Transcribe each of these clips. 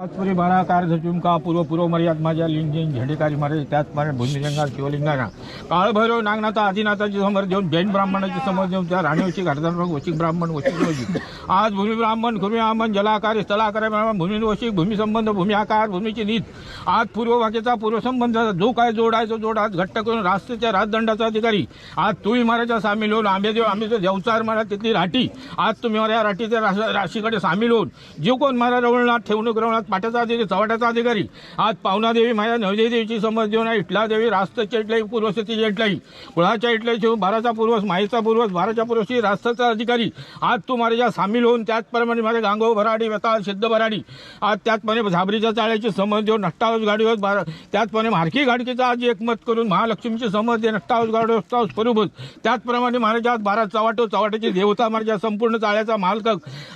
पाचपुरी बारा कार झुमका पूर्व पूर्व मर्याद माझ्या लिंगजिंग झेंडेकारी महाराज त्याचप्रमाणे भूमिलिंगा शिवलिंगाना काळभैरव नागनाथा आदिनाथाची समोर देऊन जैन ब्राह्मणाची समोर देऊन त्या राणीवशी घरदान वशिक ब्राह्मण वशिक आज भूमी ब्राह्मण भूमी ब्राह्मण जलाकार स्थलाकार भूमी वशिक भूमी संबंध भूमी आकार भूमीची नीत. आज पूर्व वाक्याचा पूर्वसंबंध जो काय जोड आहे तो जोड आज घट्ट करून राष्ट्राच्या राजदंडाचा अधिकारी. आज तुम्ही महाराजा सामील होऊन आंबेदेव आंबेदेव देवचार महाराज तिथली राठी. आज तुम्ही माझ्या राठीच्या राशीकडे सामील होऊन जे कोण महाराज रवळनाथ ठेवणूक रवळनाथ पाटाचा अधिकारी चव्हाट्याचा अधिकारी. आज पावनादेवी माझ्या नवदेवीची समज देऊन आहे. इटला देवी राष्ट्राच्या इटलाई पूर्वस्थितीच्या इटलाई कुळाच्या इटलाई शिव बाराचा पूर्वस माहीचा पूर्वस बाराच्या पूर्वशी रास्ताचा अधिकारी. आज तू माझ्या सामील होऊन त्याचप्रमाणे माझे गांगो भराडी वेताळ सिद्ध भराडी. आज त्याचप्रमाणे झाबरीच्या चाळ्याची समज देऊन नट्टावस गाडीवर बारा त्याचप्रमाणे मारकी घाडकीचा आज एकमत करून महालक्ष्मीची समज दे नट्टावस गाडी स्वरूपच. त्याचप्रमाणे महाराज आज बारा चवाटो चवाट्याची देवता माझ्या संपूर्ण चाळ्याचा मालक.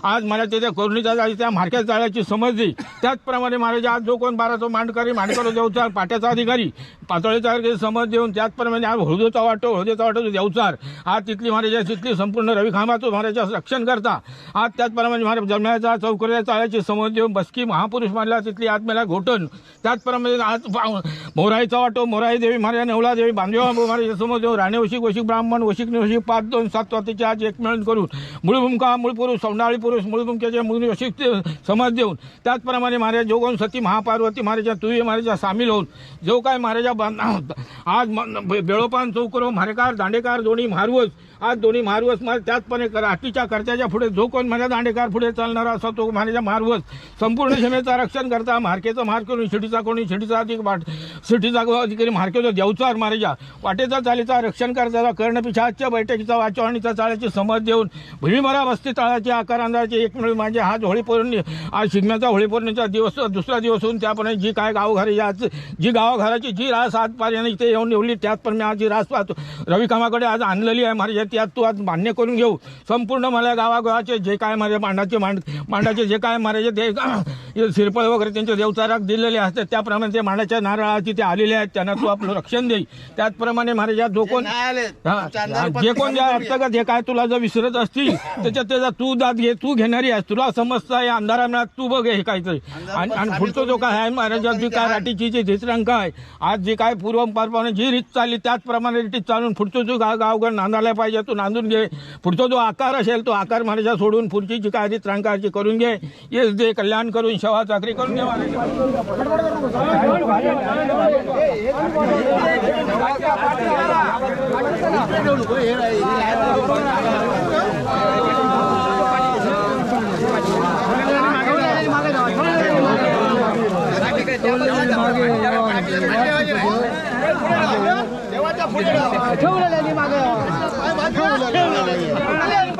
आज मला त्याच्या करुणीचा जाळी त्या मारक्या चाळ्याची समज दे. त्याचप्रमाणे महाराज आज जो कोण बाराचा मांडकरी मांडकर देवचार पाट्याचा अधिकारी पातळीचा समज देऊन त्याचप्रमाणे आज हळदूचा वाटो हळदीचा वाटो देवचार आज तिथली महाराज तिथली संपूर्ण रवी खांबाचं महाराजा रक्षण करता आज त्याचप्रमाणे महाराज जमण्याचा चौकऱ्या चाळ्याची समज देऊन बसकी महापुरुष मानला तिथली आत्म्याला घोटण त्याचप्रमाणे आज मोराईचा वाटो मोराई देवी महाराज नवला देवी बांधवा महाराज समज देऊन राणे वशिक वशिक ब्राह्मण वशिक निवशिक पाच दोन सात वातीचे आज एक मिळून करून मूळ भूमिका मूळ पुरुष सौंडाळी पुरुष मूळ भूमिकेचे मूळ वशिक समज देऊन त्याचप्रमाणे महाराज जो कोण सती महापार्वती महाराजा तुही महाराजा सामील होऊन जो काय महाराजा बांध- आज बेळोपान चौकरो मारेकार दांडेकार दोन्ही मारवस आज दोन्ही मारवस मार त्याचपणे राठीच्या कर्त्याच्या पुढे जो कोण माझ्या दांडेकार पुढे चालणारा असतो तो माझ्या मारवस संपूर्ण सीमेचा रक्षण करता मार्केचं मार करून शिटीचा कोणी शिटीचा अधिक वाट शिटीचा अधिकारी मार्केचा देवचार महाराजा वाटेचा चालीचा रक्षण करता कर्णपिछाच्या बैठकीचा वाचवणीचा चाळ्याची समज देऊन भीमरा वस्ती तळाचे आकार अंदाजे एक माझे हात होळी पौर्णि आज शिगम्याचा होळी पौर्णिमेचा दिवस दुसरा दिवस होऊन त्याप्रमाणे जी काय गावघरी आज जी गावाघराची जी रास आजपर्यंत इथे येऊन निवडली त्याचप्रमाणे आज जी रास पाहतो. रवी कामाकडे आज आणलेली आहे महाराज त्यात तू आज मान्य करून घेऊ. संपूर्ण मला गावागावाचे जे काय माझ्या मांडाचे मांड मांडाचे जे काय महाराज ते सिरपळ वगैरे त्यांच्या देवचाराक दिलेले असतात त्याप्रमाणे ते मांडाच्या नारळाची ते आलेले आहेत त्यांना तू आपलं रक्षण देई त्याचप्रमाणे महाराज जो कोण जे कोण ज्या अंतर्गत हे काय तुला जर विसरत असतील त्याच्यात त्याचा तू दाद घे तू घेणारी आहेस तुला समजता या अंधारात तू बघ हे काहीतरी. आणि आणि पुढचं जो काय आहे महाराजात जी काय राटीची जी धिसरंग आहे आज जी काय पूर्वपारपाने जी रीत चालली त्याचप्रमाणे रीतीत चालून पुढचं जो गाव गावगड नांदायला पाहिजे तू नांदून घे पुढचा जो आकार असेल तो आकार महाराजा सोडून पुढची जी काय रीत रंगाची करून घे येस दे कल्याण करून शवा चाकरी करून घे महाराज ठेवलं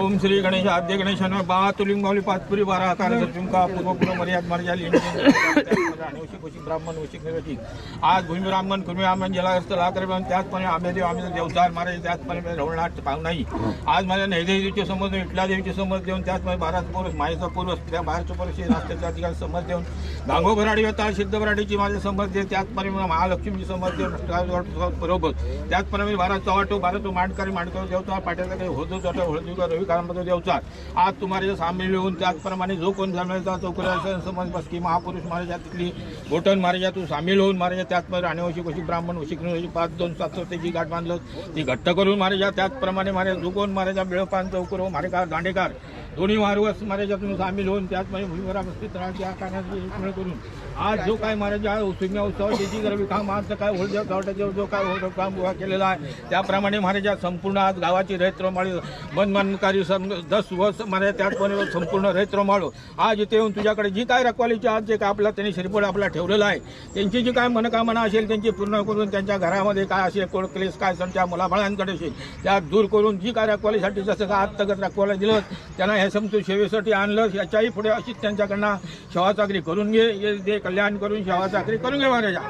ओम श्री गणेश आद्य गणेशान बा तुलिंगावली पाचपुरी बारा आकार चुंका पूर्व पूर्व मर्याद मार्जाली वशिक वशिक ब्राह्मण वशिक निवशिक आज भूमी ब्राह्मण कुर्मी ब्राह्मण जलाग्रस्त लाकर त्याचपणे आंबेदेव आम्ही देवचार महाराज त्याचपणे रवळनाथ पाहुणाई आज माझ्या नैदेवीचे समज देऊन इटला देवीचे समज देऊन त्याचपणे भारत पुरुष माईचा पुरुष त्या बाहेरच्या पुरुष राष्ट्राच्या ठिकाणी समज देऊन गांगो भराडी व्यता सिद्ध भराडीची माझे समज दे त्याचपणे महालक्ष्मीची समज देऊन बरोबर. त्याचप्रमाणे बारा चव्हाटो बारा तो मांडकारी मांडकर देवता पाट्याचा काही होतो जातो हळदी रवी काळामध्ये देवचा आज तुम्हाला सामील येऊन त्याचप्रमाणे जो कोण जमेल चौकऱ्या समज बसकी महापुरुष महाराजा तिथली त्यांनी महाराजा तू सामील होऊन महाराजा त्याचप्रमाणे राणेवशी वशी ब्राह्मण वशिक वशी पाच दोन सात त्याची जी गाठ बांधलं ती घट्ट करून महाराजा त्याचप्रमाणे महाराज झुकवून महाराजा बिळपान चौकर मारेकार दांडेकार दोन्ही मारवस महाराजातून सामील होऊन त्याचप्रमाणे म्हणजे भूमीवरा बसती तळाची आकारणाची करून आज जो काय महाराजा सुम्या उत्सवाची जी रवी काम आज काय होळच्या चावट्याचे जो काय होळ काम उभा केलेला आहे त्याप्रमाणे महाराजा संपूर्ण आज गावाची रैत्रमाळी मनमानकारी सम दस वर्ष महाराज त्याचप्रमाणे संपूर्ण रैत्रमाळो आज इथे येऊन तुझ्याकडे जी काय रखवालीची आज जे काय आपला त्यांनी श्रीफळ आपला ठेवलेला आहे त्यांची जी काय मनकामना असेल त्यांची पूर्ण करून त्यांच्या घरामध्ये काय असेल कोण क्लेस काय त्यांच्या मुलाबाळांकडे असेल त्या दूर करून जी काय रखवालीसाठी जसं काय आत्तगत रखवाला दिलं त्यांना हे समतू सेवेसाठी आणलं याच्याही पुढे अशीच त्यांच्याकडनं सेवा चाकरी करून घे हे दे कल्याण करून सेवा चाकरी करून घे महाराजा.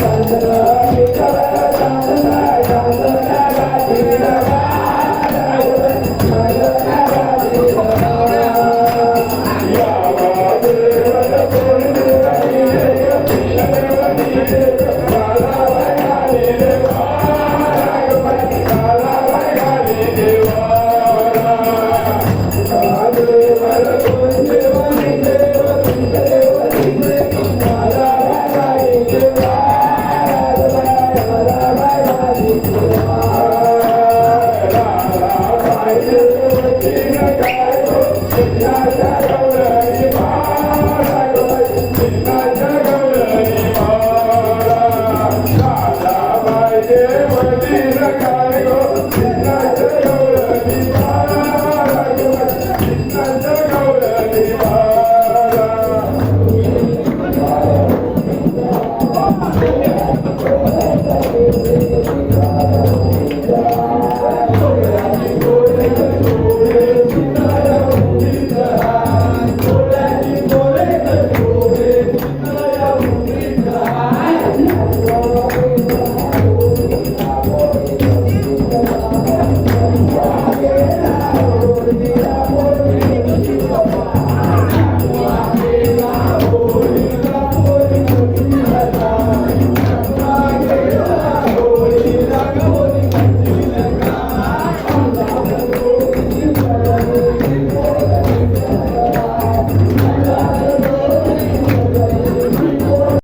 あ! Yeah.